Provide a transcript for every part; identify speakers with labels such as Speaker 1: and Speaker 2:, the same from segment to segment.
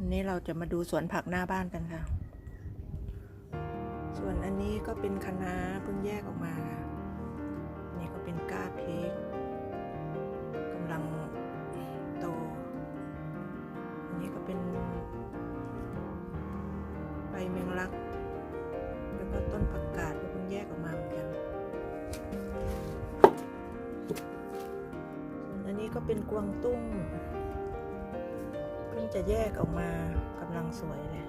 Speaker 1: วันนี้เราจะมาดูสวนผักหน้าบ้านกันค่ะ ส่วนอันนี้ก็เป็นคะน้าเพิ่งแยกออกมาค่ะอันนี่ก็เป็นก้าพริกกำลังโต อันนี้ก็เป็นใบเมงลัก แล้วก็ต้นผักกาดก็เพิ่งแยกออกมาเหมือนกันส่วนอันนี้ก็เป็นกวางตุ้ง จะแยกออกมากำลังสวยเลย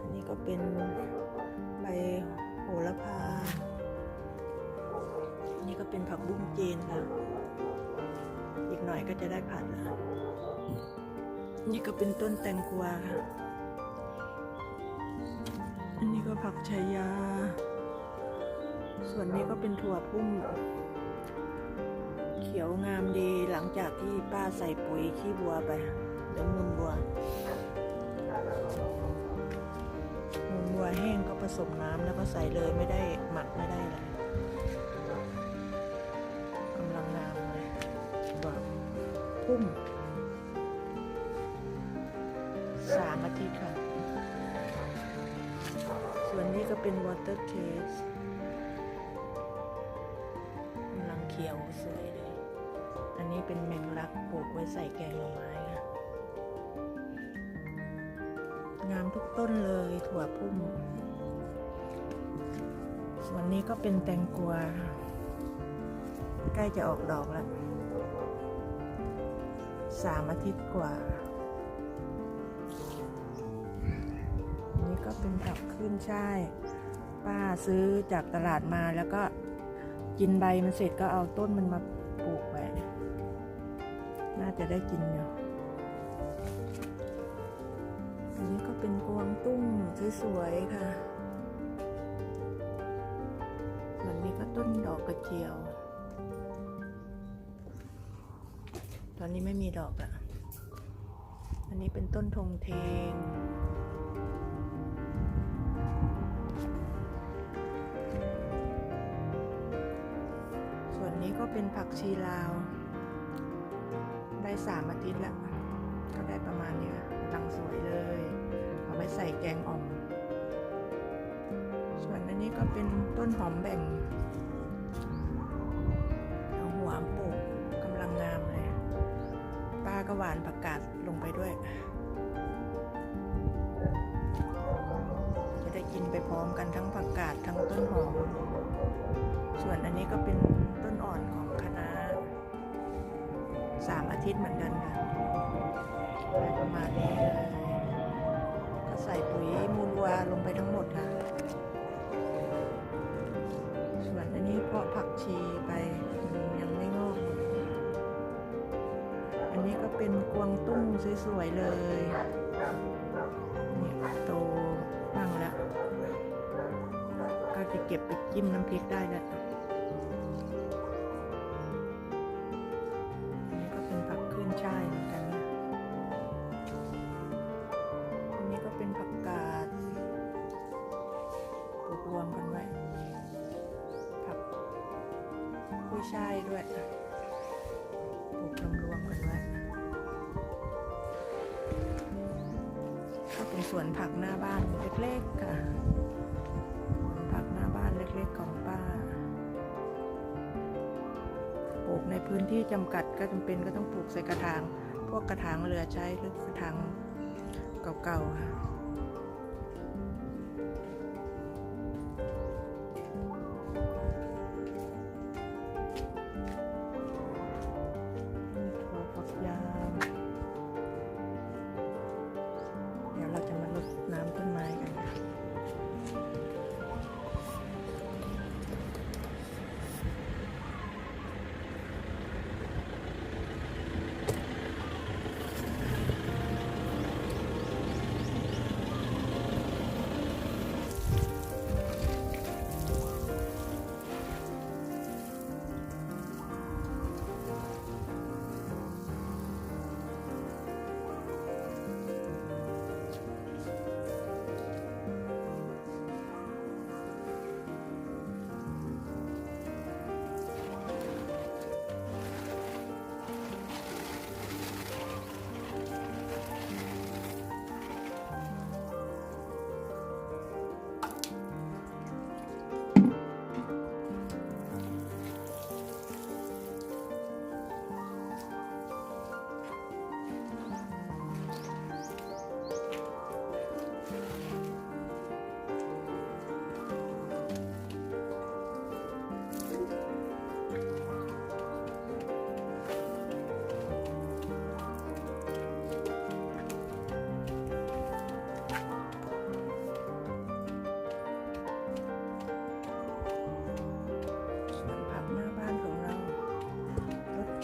Speaker 1: อันนี้ก็เป็นใบโหระพา อันนี้ก็เป็นผักบุ้งจีนค่ะ อีกหน่อยก็จะได้ผัดแล้ว นี่ก็เป็นต้นแตงกวาค่ะ อันนี้ก็ผักชายา ส่วนนี้ก็เป็นถั่วพุ่มเขียวงามดีหลังจากที่ป้าใส่ปุ๋ยขี้บัวไป เดี๋ยวมูลบัวมูลบัวแห้งก็ผสมน้ำแล้วก็ใส่เลยไม่ได้หมักไม่ได้เลยกำลังงามเลยบัวพุ่มสามอาทิตย์ค่ะ ส่วนนี้ก็เป็นวอเตอร์เคสกำลังเขียวสวยเลย อันนี้เป็นแมงลักปลูกไว้ใส่แกงหน่อไม้ งามทุกต้นเลยถั่วพุ่ม ส่วนนี้ก็เป็นแตงกวาใกล้จะออกดอกแล้วสามอาทิตย์กว่าอันนี้ก็เป็นผักขึ้นช่ายป้าซื้อจากตลาดมาแล้วก็กินใบมันเสร็จก็เอาต้นมันมาปลูกไว้ น่าจะได้กินอยู่ อันนี้ก็เป็นกวางตุ้งสวยๆค่ะ ส่วนนี้ก็ต้นดอกกระเจียว ตอนนี้ไม่มีดอกอะอันนี้เป็นต้นธงเทงส่วนนี้ก็เป็นผักชีลาว ได้สามอาทิตย์แล้ว ก็ได้ประมาณนี้ค่ะลังสวยเลย เอาไว้ใส่แกงอ่อม ส่วนอันนี้ก็เป็นต้นหอมแบ่ง เอาหัวปลูกกำลังงามเลย ป้าก็หวานผักกาดลงไปด้วย จะได้กินไปพร้อมกันทั้งผักกาดทั้งต้นหอม ส่วนอันนี้ก็เป็นต้นอ่อนของคะน้าสามอาทิตย์เหมือนกันค่ะ ได้ประมาณนี้เลยก็ใส่ปุ๋ยมูลวัวลงไปทั้งหมดค่ะ ส่วนอันนี้เพาะผักชีไปยังไม่งอก อันนี้ก็เป็นกวางตุ้งสวยๆเลยเนี่ยโตบ้างแล้ว ก็จะเก็บไปจิ้มน้ำพริกได้แล้ว ยช่ายด้วยปลูกรวมๆกันไว้ก็เป็นสวนผักหน้าบ้านเล็กๆค่ะสวนผักหน้าบ้านเล็กๆของป้า ปลูกในพื้นที่จำกัดก็จำเป็นก็ต้องปลูกใส่กระถาง พวกกระถางเหลือใช้หรือกระถางเก่าๆค่ะ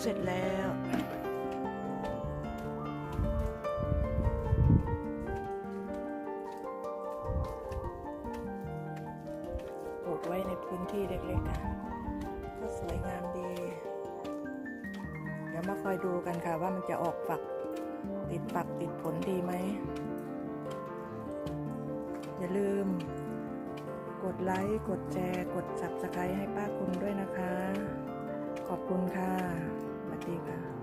Speaker 1: สร็จแล้ว ปลูกไว้ในพื้นที่เล็กๆค่ะ ก็สวยงามดี เดี๋ยวมาคอยดูกันค่ะว่ามันจะออกฝัก ติดฝักติดผลดีไหม อย่าลืมกดไลค์ กดแชร์ กด subscribe ให้ป้าคุณด้วยนะคะ ขอบคุณค่ะ สวัสดีค่ะ